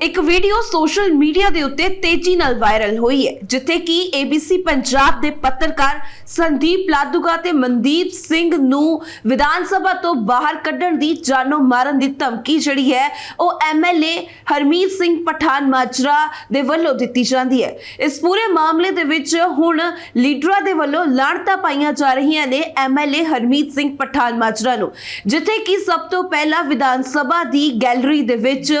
ਇੱਕ video social media ਦੇ ਉੱਤੇ ਤੇਜ਼ੀ ਨਾਲ ਵਾਇਰਲ ਹੋਈ ਹੈ, ਜਿੱਥੇ ਕਿ ABC ਪੰਜਾਬ ਦੇ ਪੱਤਰਕਾਰ ਸੰਦੀਪ ਲਾਦੂਗਾ ਤੇ ਮਨਦੀਪ ਸਿੰਘ ਨੂੰ ਵਿਧਾਨ ਸਭਾ ਤੋਂ ਬਾਹਰ ਕੱਢਣ ਦੀ ਜਾਨੋਂ ਮਾਰਨ ਦੀ ਧਮਕੀ ਜਿਹੜੀ ਹੈ, ਉਹ MLA ਹਰਮੀਤ ਸਿੰਘ ਪਠਾਨ ਮਾਜਰਾ ਦੇ ਵੱਲੋਂ ਦਿੱਤੀ ਜਾਂਦੀ ਹੈ। ਇਸ ਪੂਰੇ ਮਾਮਲੇ ਦੇ ਵਿੱਚ ਹੁਣ ਲੀਡਰਾਂ ਦੇ ਵੱਲੋਂ ਲਾਣਤਾ ਪਾਈਆਂ ਜਾ ਰਹੀਆਂ ਨੇ MLA ਹਰਮੀਤ ਸਿੰਘ ਪਠਾਨ ਮਾਜਰਾ ਨੂੰ, ਜਿੱਥੇ ਕਿ ਸਭ ਤੋਂ ਪਹਿਲਾਂ ਵਿਧਾਨ ਸਭਾ ਦੀ ਗੈਲਰੀ ਦੇ ਵਿੱਚ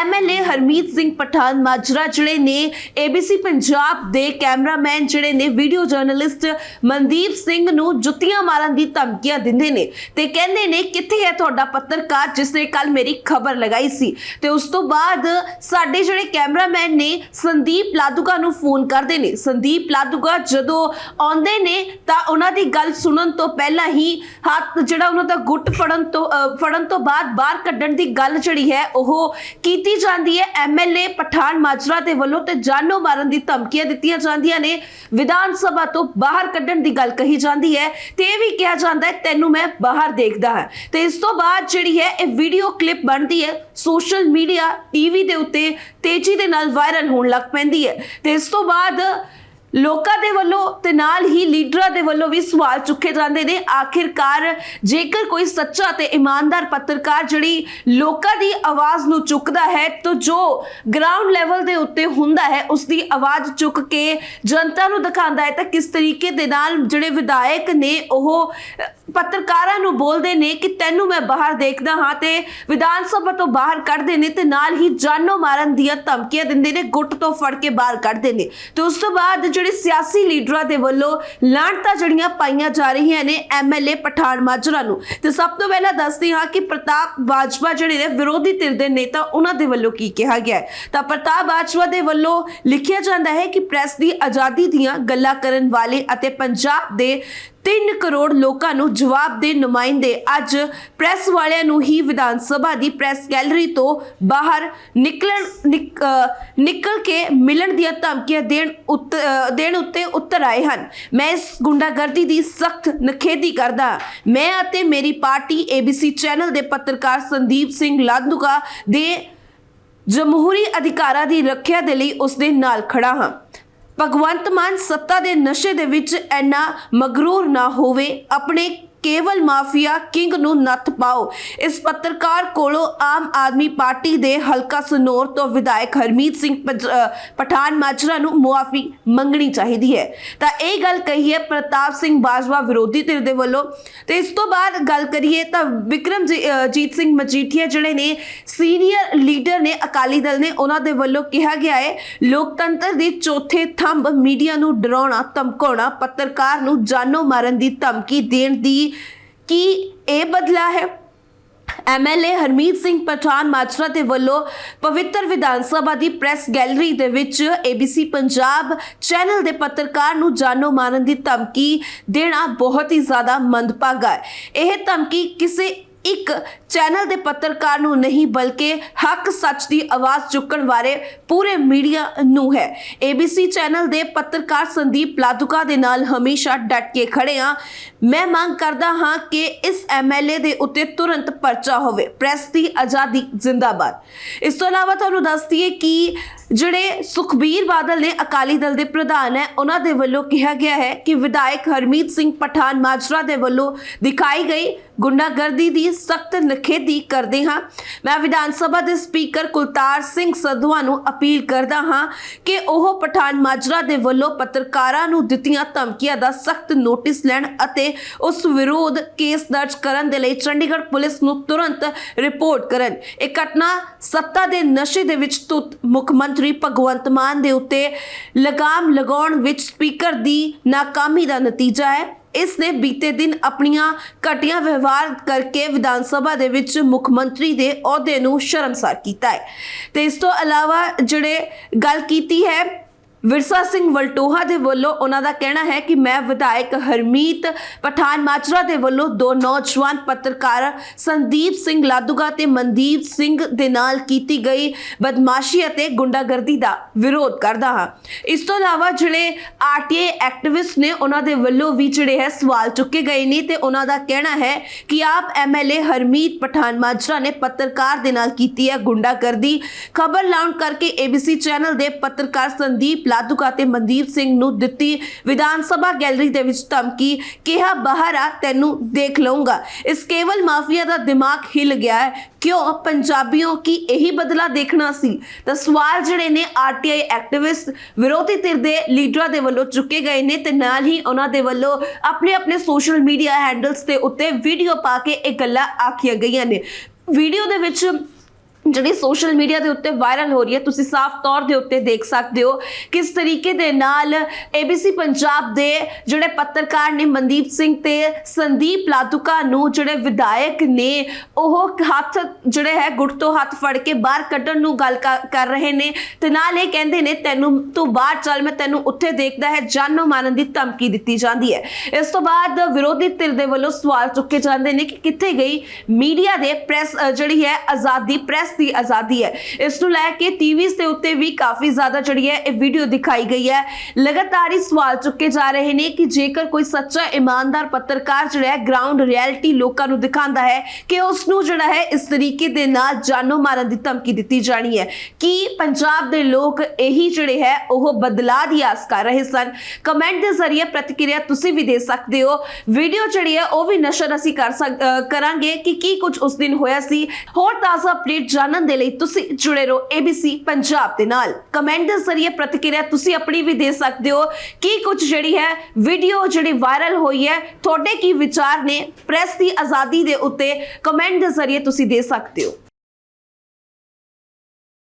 ਐਮਐਲਏ ਹਰਮੀਤ ਸਿੰਘ ਪਠਾਨ ਮਾਜਰਾ ਜਿਹੜੇ ਨੇ ABC ਪੰਜਾਬ ਦੇ ਕੈਮਰਾਮੈਨ ਜਿਹੜੇ ਨੇ ਵੀਡੀਓ ਜਰਨਲਿਸਟ ਮਨਦੀਪ ਸਿੰਘ ਨੂੰ ਜੁੱਤੀਆਂ ਮਾਰਨ ਦੀ ਧਮਕੀਆਂ ਦਿੰਦੇ ਨੇ ਤੇ ਕਹਿੰਦੇ ਨੇ, ਕਿੱਥੇ ਹੈ ਤੁਹਾਡਾ ਪੱਤਰਕਾਰ ਜਿਸ ਨੇ ਕੱਲ ਮੇਰੀ ਖਬਰ ਲਗਾਈ ਸੀ? ਤੇ ਉਸ ਤੋਂ ਬਾਅਦ ਸਾਡੇ ਜਿਹੜੇ ਕੈਮਰਾਮੈਨ ਨੇ, ਸੰਦੀਪ ਲਾਦੂਗਾ ਨੂੰ ਫੋਨ ਕਰਦੇ ਨੇ। ਸੰਦੀਪ ਲਾਦੂਗਾ ਜਦੋਂ ਆਉਂਦੇ ਨੇ, ਤਾਂ ਉਹਨਾਂ ਦੀ ਗੱਲ ਸੁਣਨ ਤੋਂ ਪਹਿਲਾਂ ਹੀ ਹੱਥ ਜਿਹੜਾ ਉਹਨਾਂ ਦਾ ਗੁੱਟ ਫੜਨ ਤੋਂ ਫੜਨ ਤੋਂ ਬਾਅਦ ਬਾਹਰ ਕੱਢਣ ਦੀ ਗੱਲ ਜਿਹੜੀ ਹੈ, ਉਹ ਕੀਤੀ ਜਾਂਦੀ ਹੈ। ਐਮਐਲਏ ਪਠਾਨ ਮਾਜਰਾ ਦੇ ਵੱਲੋਂ ਤੇ ਜਾਨੋਂ ਮਾਰਨ ਦੀ ਧਮਕੀਆਂ ਦਿੱਤੀਆਂ ਜਾਂਦੀਆਂ ਨੇ। ਵਿਧਾਨ ਸਭਾ ਤੋਂ ਬਾਹਰ ਕੱਢਣ ਦੀ ਗੱਲ ਕਹੀ ਜਾਂਦੀ ਹੈ ਤੇ ਇਹ ਵੀ ਕਿਹਾ ਜਾਂਦਾ ਹੈ, ਤੈਨੂੰ ਮੈਂ ਬਾਹਰ ਦੇਖਦਾ ਹਾਂ। ਤੇ ਇਸ ਤੋਂ ਬਾਅਦ ਜਿਹੜੀ ਹੈ, ਇਹ ਵੀਡੀਓ ਕਲਿੱਪ ਬਣਦੀ ਹੈ, ਸੋਸ਼ਲ ਮੀਡੀਆ, ਟੀਵੀ ਦੇ ਉੱਤੇ ਤੇਜ਼ੀ ਦੇ ਨਾਲ ਵਾਇਰਲ ਹੋਣ ਲੱਗ ਪੈਂਦੀ ਹੈ। ਤੇ ਇਸ ਤੋਂ ਬਾਅਦ ਲੋਕਾਂ ਦੇ ਵੱਲੋਂ ਤੇ ਨਾਲ ਹੀ ਲੀਡਰਾਂ ਦੇ ਵੱਲੋਂ ਵੀ ਸਵਾਲ ਚੁੱਕੇ ਜਾਂਦੇ ਨੇ। ਆਖਿਰਕਾਰ ਜੇਕਰ ਕੋਈ ਸੱਚਾ ਤੇ ਇਮਾਨਦਾਰ ਪੱਤਰਕਾਰ ਜਿਹੜੀ ਲੋਕਾਂ ਦੀ ਆਵਾਜ਼ ਨੂੰ ਚੁੱਕਦਾ ਹੈ, ਤਾਂ ਜੋ ਗਰਾਊਂਡ ਲੈਵਲ ਦੇ ਉੱਤੇ ਹੁੰਦਾ ਹੈ ਉਸ ਦੀ ਆਵਾਜ਼ ਚੁੱਕ ਕੇ ਜਨਤਾ ਨੂੰ ਦਿਖਾਉਂਦਾ ਹੈ, ਤਾਂ ਕਿਸ ਤਰੀਕੇ ਦੇ ਨਾਲ ਜਿਹੜੇ ਵਿਧਾਇਕ ਨੇ ਉਹ ਪੱਤਰਕਾਰਾਂ ਨੂੰ ਬੋਲਦੇ ਨੇ ਕਿ ਤੈਨੂੰ ਮੈਂ ਬਾਹਰ ਦੇਖਦਾ ਹਾਂ ਤੇ ਵਿਧਾਨ ਸਭਾ ਤੋਂ ਬਾਹਰ ਕੱਢਦੇ ਨੇ ਤੇ ਨਾਲ ਹੀ ਜਾਨੋਂ ਮਾਰਨ ਦੀਆਂ ਧਮਕੀਆਂ ਦਿੰਦੇ ਨੇ, ਗੁੱਟ ਤੋਂ ਫੜ ਕੇ ਬਾਹਰ ਕੱਢਦੇ ਨੇ। ਤੇ ਉਸ ਤੋਂ ਬਾਅਦ ਜਿਹੜੇ ਸਿਆਸੀ ਲੀਡਰਾਂ ਦੇ ਵੱਲੋਂ ਲਾਂਟਾ ਜੜੀਆਂ ਪਾਈਆਂ ਜਾ ਰਹੀਆਂ ਨੇ ਐਮਐਲਏ ਪਠਾਨ ਮਾਜਰਾ ਨੂੰ, ਤੇ ਸਭ ਤੋਂ ਪਹਿਲਾਂ ਦੱਸਦੇ ਹਾਂ ਕਿ ਪ੍ਰਤਾਪ ਬਾਜਵਾ ਜਿਹੜੇ ਨੇ ਵਿਰੋਧੀ ਧਿਰ ਦੇ ਨੇਤਾ, ਉਹਨਾਂ ਦੇ ਵੱਲੋਂ ਕੀ ਕਿਹਾ ਗਿਆ ਹੈ? ਤਾਂ ਪ੍ਰਤਾਪ ਬਾਜਵਾ ਦੇ ਵੱਲੋਂ ਲਿਖਿਆ ਜਾਂਦਾ ਹੈ ਕਿ ਪ੍ਰੈਸ ਦੀ ਆਜ਼ਾਦੀ ਦੀਆਂ ਗੱਲਾਂ ਕਰਨ ਵਾਲੇ ਅਤੇ ਪੰਜਾਬ ਦੇ 3 ਕਰੋੜ ਲੋਕਾਂ ਨੂੰ ਜਵਾਬ ਦੇ ਨੁਮਾਇੰਦੇ ਅੱਜ ਪ੍ਰੈਸ ਵਾਲਿਆਂ ਨੂੰ ਹੀ ਵਿਧਾਨ ਸਭਾ ਦੀ ਪ੍ਰੈਸ ਗੈਲਰੀ ਤੋਂ ਬਾਹਰ ਨਿਕਲਣ ਨਿਕਲ ਕੇ ਮਿਲਣ ਦੀਆਂ ਧਮਕੀਆਂ ਦੇਣ ਦੇਣ ਉੱਤੇ ਉਤਰ ਆਏ ਹਨ। ਮੈਂ ਇਸ ਗੁੰਡਾਗਰਦੀ ਦੀ ਸਖਤ ਨਖੇਦੀ ਕਰਦਾ ਮੈਂ ਅਤੇ ਮੇਰੀ ਪਾਰਟੀ ABC ਚੈਨਲ ਦੇ ਪੱਤਰਕਾਰ ਸੰਦੀਪ ਸਿੰਘ ਲਾਧੂਗਾ ਦੇ ਜਮਹੂਰੀ ਅਧਿਕਾਰਾਂ ਦੀ ਰੱਖਿਆ ਦੇ ਲਈ ਉਸ ਦੇ ਨਾਲ ਖੜਾ ਹਾਂ। ਭਗਵੰਤ ਮਾਨ ਸੱਤਾ ਦੇ ਨਸ਼ੇ ਦੇ ਵਿੱਚ ਐਨਾ ਮਗਰੂਰ ਨਾ ਹੋਵੇ, ਆਪਣੇ ਕੇਵਲ ਮਾਫੀਆ ਕਿੰਗ ਨੂੰ ਨੱਥ ਪਾਓ। ਇਸ ਪੱਤਰਕਾਰ ਕੋਲੋਂ ਆਮ ਆਦਮੀ ਪਾਰਟੀ ਦੇ ਹਲਕਾ ਸਨੌਰ ਤੋਂ ਵਿਧਾਇਕ ਹਰਮੀਤ ਸਿੰਘ ਪਠਾਨ ਮਾਜਰਾ ਨੂੰ ਮੁਆਫੀ ਮੰਗਣੀ ਚਾਹੀਦੀ ਹੈ। ਤਾਂ ਇਹ ਗੱਲ ਕਹੀ ਹੈ ਪ੍ਰਤਾਪ ਸਿੰਘ ਬਾਜਵਾ ਵਿਰੋਧੀ ਧਿਰ ਦੇ ਵੱਲੋਂ। ਤੇ ਇਸ ਤੋਂ ਬਾਅਦ ਗੱਲ ਕਰੀਏ ਤਾਂ ਵਿਕਰਮ ਜੀ- ਅਹ ਜੀਤ ਸਿੰਘ ਮਜੀਠੀਆ ਜਿਹੜੇ ਨੇ, ਸੀਨੀਅਰ ਲੀਡਰ ਨੇ, ਅਕਾਲੀ ਦਲ ਨੇ, ਉਹਨਾਂ ਦੇ ਵੱਲੋਂ ਕਿਹਾ ਗਿਆ ਹੈ, ਲੋਕਤੰਤਰ ਦੇ ਚੌਥੇ ਥੰਬ ਮੀਡੀਆ ਨੂੰ ਡਰਾਉਣਾ, ਧਮਕਾਉਣਾ, ਪੱਤਰਕਾਰ ਨੂੰ ਜਾਨੋਂ ਮਾਰਨ ਦੀ ਧਮਕੀ ਦੇਣ ਦੀ ਕੀ ਇਹ ਬਦਲਾ ਹੈ? ਐਮਐਲਏ ਹਰਮੀਤ ਸਿੰਘ ਪਠਾਨ ਮਾਜਰਾ ਦੇ ਵੱਲੋਂ ਪਵਿੱਤਰ ਵਿਧਾਨ ਸਭਾ ਦੀ ਪ੍ਰੈਸ ਗੈਲਰੀ ਦੇ ਵਿੱਚ ABC ਪੰਜਾਬ ਚੈਨਲ ਦੇ ਪੱਤਰਕਾਰ ਨੂੰ ਜਾਨੋ ਮਾਰਨ ਦੀ ਧਮਕੀ ਦੇਣਾ ਬਹੁਤ ਹੀ ਜ਼ਿਆਦਾ ਮੰਦਭਾਗਾ ਹੈ। ਇਹ ਧਮਕੀ ਕਿਸੇ ਇੱਕ ਚੈਨਲ ਦੇ ਪੱਤਰਕਾਰ ਨੂੰ ਨਹੀਂ, ਬਲਕਿ ਹੱਕ ਸੱਚ ਦੀ ਆਵਾਜ਼ ਚੁੱਕਣ ਵਾਲੇ ਪੂਰੇ ਮੀਡੀਆ ਨੂੰ ਹੈ। ABC ਚੈਨਲ ਦੇ ਪੱਤਰਕਾਰ ਸੰਦੀਪ ਲਾਦੂਕਾ ਦੇ ਨਾਲ ਹਮੇਸ਼ਾ ਡਟ ਕੇ ਖੜੇ ਹਾਂ। ਮੈਂ ਮੰਗ ਕਰਦਾ ਹਾਂ ਕਿ ਇਸ ਐਮਐਲਏ ਦੇ ਉੱਤੇ ਤੁਰੰਤ ਪਰਚਾ ਹੋਵੇ। ਪ੍ਰੈਸ ਦੀ ਆਜ਼ਾਦੀ, ਜ਼ਿੰਦਾਬਾਦ। ਇਸ ਤੋਂ ਇਲਾਵਾ ਤੁਹਾਨੂੰ ਦੱਸ ਦਈਏ ਕਿ ਜਿਹੜੇ ਸੁਖਬੀਰ ਬਾਦਲ ਨੇ ਅਕਾਲੀ ਦਲ ਦੇ ਪ੍ਰਧਾਨ ਹੈ, ਉਹਨਾਂ ਦੇ ਵੱਲੋਂ ਕਿਹਾ ਗਿਆ ਹੈ ਕਿ ਵਿਧਾਇਕ ਹਰਮੀਤ ਸਿੰਘ ਪਠਾਨ ਮਾਜਰਾ ਦੇ ਵੱਲੋਂ ਦਿਖਾਈ ਗਈ ਗੁੰਡਾਗਰਦੀ ਦੀ ਸਖਤ ਨਖੇਦੀ ਕਰਦੇ ਹਾਂ। ਮੈਂ ਵਿਧਾਨ ਸਭਾ ਦੇ ਸਪੀਕਰ ਕੁਲਤਾਰ ਸਿੰਘ ਸਧਵਾ ਨੂੰ ਅਪੀਲ ਕਰਦਾ ਹਾਂ ਕਿ ਉਹ ਪਠਾਨ ਮਾਜਰਾ ਦੇ ਵੱਲੋਂ ਪੱਤਰਕਾਰਾਂ ਨੂੰ ਦਿੱਤੀਆਂ ਧਮਕੀਆਂ ਦਾ ਸਖਤ ਨੋਟਿਸ ਲੈਣ ਅਤੇ ਉਸ ਵਿਰੋਧ ਕੇਸ ਦਰਜ ਕਰਨ ਦੇ ਲਈ ਚੰਡੀਗੜ੍ਹ ਪੁਲਿਸ ਨੂੰ ਤੁਰੰਤ ਰਿਪੋਰਟ ਕਰਨ। ਇਹ ਘਟਨਾ ਸੱਤਾ ਦੇ ਨਸ਼ੇ ਦੇ ਵਿੱਚ ਤੁਤ ਮੁੱਖ ਮੰਤਰੀ ਮੰਤਰੀ ਭਗਵੰਤ ਮਾਨ ਦੇ ਉੱਤੇ ਲਗਾਮ ਲਗਾਉਣ ਵਿੱਚ ਸਪੀਕਰ ਦੀ ਨਾਕਾਮੀ ਦਾ ਨਤੀਜਾ ਹੈ। ਇਸ ਨੇ ਬੀਤੇ ਦਿਨ ਆਪਣੀਆਂ ਘਟੀਆਂ ਵਿਵਹਾਰ ਕਰਕੇ ਵਿਧਾਨ ਸਭਾ ਦੇ ਵਿੱਚ ਮੁੱਖ ਮੰਤਰੀ ਦੇ ਅਹੁਦੇ ਨੂੰ ਸ਼ਰਮਸਾਰ ਕੀਤਾ ਹੈ। ਤੇ ਇਸ ਤੋਂ ਇਲਾਵਾ ਜਿਹੜੇ ਗੱਲ ਕੀਤੀ ਹੈ ਵਿਰਸਾ ਸਿੰਘ ਵਲਟੋਹਾ ਦੇ ਵੱਲੋਂ ਉਹਨਾਂ ਦਾ ਕਹਿਣਾ ਹੈ ਕਿ ਮੈਂ ਵਿਧਾਇਕ ਹਰਮੀਤ ਪਠਾਨ ਮਾਜਰਾ ਦੇ ਵੱਲੋਂ ਦੋ ਨੌਜਵਾਨ ਪੱਤਰਕਾਰ ਸੰਦੀਪ ਸਿੰਘ ਲਾਦੂਗਾ ਤੇ ਮਨਦੀਪ ਸਿੰਘ ਦੇ ਨਾਲ ਕੀਤੀ ਗਈ ਬਦਮਾਸ਼ੀ ਅਤੇ ਗੁੰਡਾਗਰਦੀ ਦਾ ਵਿਰੋਧ ਕਰਦਾ ਹਾਂ। ਇਸ ਤੋਂ ਇਲਾਵਾ ਜਿਹੜੇ ਆਰਟੀਏ ਐਕਟਿਵਿਸਟ ਨੇ ਉਹਨਾਂ ਦੇ ਵੱਲੋਂ ਵੀ ਜਿਹੜੇ ਹੈ ਸਵਾਲ ਚੁੱਕੇ ਗਏ ਨੇ ਤੇ ਉਹਨਾਂ ਦਾ ਕਹਿਣਾ ਹੈ ਕਿ ਆਪ ਐਮਐਲਏ ਹਰਮੀਤ ਪਠਾਨ ਮਾਜਰਾ ਨੇ ਪੱਤਰਕਾਰ ਦੇ ਨਾਲ ਕੀਤੀ ਹੈ ਗੁੰਡਾਗਰਦੀ। ਖਬਰ ਲਾਉਣ ਕਰਕੇ ਏਬੀਸੀ ਚੈਨਲ ਦੇ ਪੱਤਰਕਾਰ ਸੰਦੀਪ ਲਾਦੂਕਾ ਤੇ ਮਨਦੀਪ ਸਿੰਘ ਨੂੰ ਦਿੱਤੀ ਵਿਧਾਨ ਸਭਾ ਗੈਲਰੀ ਦੇ ਵਿੱਚ ਧਮਕੀ, ਕਿਹਾ, ਬਾਹਰ ਆ, ਤੈਨੂੰ ਦੇਖ ਲਊਂਗਾ। ਇਸ ਕੇਵਲ ਮਾਫੀਆ ਦਾ ਦਿਮਾਗ ਹਿੱਲ ਗਿਆ ਹੈ। ਕਿਉਂ? ਪੰਜਾਬੀਆਂ ਕੀ ਇਹੀ ਬਦਲਾ ਦੇਖਣਾ ਸੀ? ਤਾਂ ਸਵਾਲ ਜਿਹੜੇ ਨੇ ਆਰਟੀਆਈ ਐਕਟਿਵਿਸਟ ਵਿਰੋਧੀ ਧਿਰ ਦੇ ਲੀਡਰਾਂ ਦੇ ਵੱਲੋਂ ਚੁੱਕੇ ਗਏ ਨੇ ਤੇ ਨਾਲ ਹੀ ਉਹਨਾਂ ਦੇ ਵੱਲੋਂ ਆਪਣੇ ਆਪਣੇ ਸੋਸ਼ਲ ਮੀਡੀਆ ਹੈਂਡਲਸ ਦੇ ਉੱਤੇ ਵੀਡੀਓ ਪਾ ਕੇ ਇਹ ਗੱਲਾਂ ਆਖੀਆਂ ਗਈਆਂ ਨੇ। ਵੀਡੀਓ ਦੇ ਵਿੱਚ ਜਿਹੜੀ ਸੋਸ਼ਲ ਮੀਡੀਆ ਦੇ ਉੱਤੇ ਵਾਇਰਲ ਹੋ ਰਹੀ ਹੈ, ਤੁਸੀਂ ਸਾਫ਼ ਤੌਰ ਦੇ ਉੱਤੇ ਦੇਖ ਸਕਦੇ ਹੋ ਕਿਸ ਤਰੀਕੇ ਦੇ ਨਾਲ ABC ਪੰਜਾਬ ਦੇ ਜਿਹੜੇ ਪੱਤਰਕਾਰ ਨੇ ਮਨਦੀਪ ਸਿੰਘ ਤੇ ਸੰਦੀਪ ਲਾਦੂਕਾ ਨੂੰ ਜਿਹੜੇ ਵਿਧਾਇਕ ਨੇ, ਉਹ ਹੱਥ ਜਿਹੜੇ ਹੈ ਗੁੱਟ ਤੋਂ ਹੱਥ ਫੜ ਕੇ ਬਾਹਰ ਕੱਢਣ ਨੂੰ ਗੱਲ ਕਰ ਕਰ ਰਹੇ ਨੇ ਤੇ ਨਾਲ ਇਹ ਕਹਿੰਦੇ ਨੇ, ਤੈਨੂੰ ਤੋਂ ਬਾਹਰ ਚੱਲ, ਮੈਂ ਤੈਨੂੰ ਉੱਥੇ ਦੇਖਦਾ ਹੈ, ਜਾਨੋਂ ਮਾਰਨ ਦੀ ਧਮਕੀ ਦਿੱਤੀ ਜਾਂਦੀ ਹੈ। ਇਸ ਤੋਂ ਬਾਅਦ ਵਿਰੋਧੀ ਧਿਰ ਦੇ ਵੱਲੋਂ ਸਵਾਲ ਚੁੱਕੇ ਜਾਂਦੇ ਨੇ ਕਿ ਕਿੱਥੇ ਗਈ ਮੀਡੀਆ ਦੇ ਪ੍ਰੈਸ ਜਿਹੜੀ ਹੈ ਆਜ਼ਾਦੀ ਪ੍ਰੈਸ ਦੀ ਆਜ਼ਾਦੀ ਹੈ। ਇਸ ਨੂੰ ਲੈ ਕੇ ਟੀਵੀਜ਼ ਦੇ ਉੱਤੇ ਵੀ ਕਾਫੀ ਜ਼ਿਆਦਾ ਜਿਹੜੀ ਹੈ ਇਹ ਵੀਡੀਓ ਦਿਖਾਈ ਗਈ ਹੈ। ਲਗਾਤਾਰ ਹੀ ਸਵਾਲ ਚੁੱਕੇ ਜਾ ਰਹੇ ਨੇ ਕਿ ਜੇਕਰ ਕੋਈ ਸੱਚਾ ਇਮਾਨਦਾਰ ਪੱਤਰਕਾਰ ਜਿਹੜਾ ਹੈ ਗਰਾਊਂਡ ਰਿਐਲਿਟੀ ਲੋਕਾਂ ਨੂੰ ਦਿਖਾਉਂਦਾ ਹੈ ਕਿ ਉਸ ਨੂੰ ਜਿਹੜਾ ਹੈ ਇਸ ਤਰੀਕੇ ਦੇ ਨਾਲ ਜਾਨੋਂ ਮਾਰਨ ਦੀ ਧਮਕੀ ਦਿੱਤੀ ਜਾਣੀ ਹੈ। ਕਿ ਪੰਜਾਬ ਦੇ ਲੋਕ ਇਹੀ ਜਿਹੜੇ ਹੈ ਉਹ ਬਦਲਾਅ ਦੀ ਆਸ ਕਰ ਰਹੇ ਸਨ? ਕਮੈਂਟ ਦੇ ਜ਼ਰੀਏ ਪ੍ਰਤੀਕਿਰਿਆ ਤੁਸੀਂ ਵੀ ਦੇ ਸਕਦੇ ਹੋ। ਵੀਡੀਓ ਜਿਹੜੀ ਹੈ ਉਹ ਵੀ ਨਸ਼ਰ ਅਸੀਂ ਕਰ ਸਕ ਕਰਾਂਗੇ ਕਿ ਕੀ ਕੁਝ ਉਸ ਦਿਨ ਹੋਇਆ ਸੀ। ਹੋਰ ਤਾਜ਼ਾ ਅਪਡੇਟ ਜਾਣਨ ਦੇ ਲਈ ਤੁਸੀਂ ਜੁੜੇ ਰਹੋ ABC ਪੰਜਾਬ ਦੇ ਨਾਲ। ਕਮੈਂਟ ਦੇ ਜ਼ਰੀਏ ਪ੍ਰਤੀਕਿਰਿਆ ਤੁਸੀਂ ਆਪਣੀ ਵੀ ਦੇ ਸਕਦੇ ਹੋ। ਕੀ ਕੁਝ ਜਿਹੜੀ ਹੈ ਵੀਡੀਓ ਜਿਹੜੀ ਵਾਇਰਲ ਹੋਈ ਹੈ, ਤੁਹਾਡੇ ਕੀ ਵਿਚਾਰ ਨੇ ਪ੍ਰੈਸ ਦੀ ਆਜ਼ਾਦੀ ਦੇ ਉੱਤੇ ਕਮੈਂਟ ਦੇ ਜ਼ਰੀਏ ਤੁਸੀਂ ਦੇ ਸਕਦੇ ਹੋ।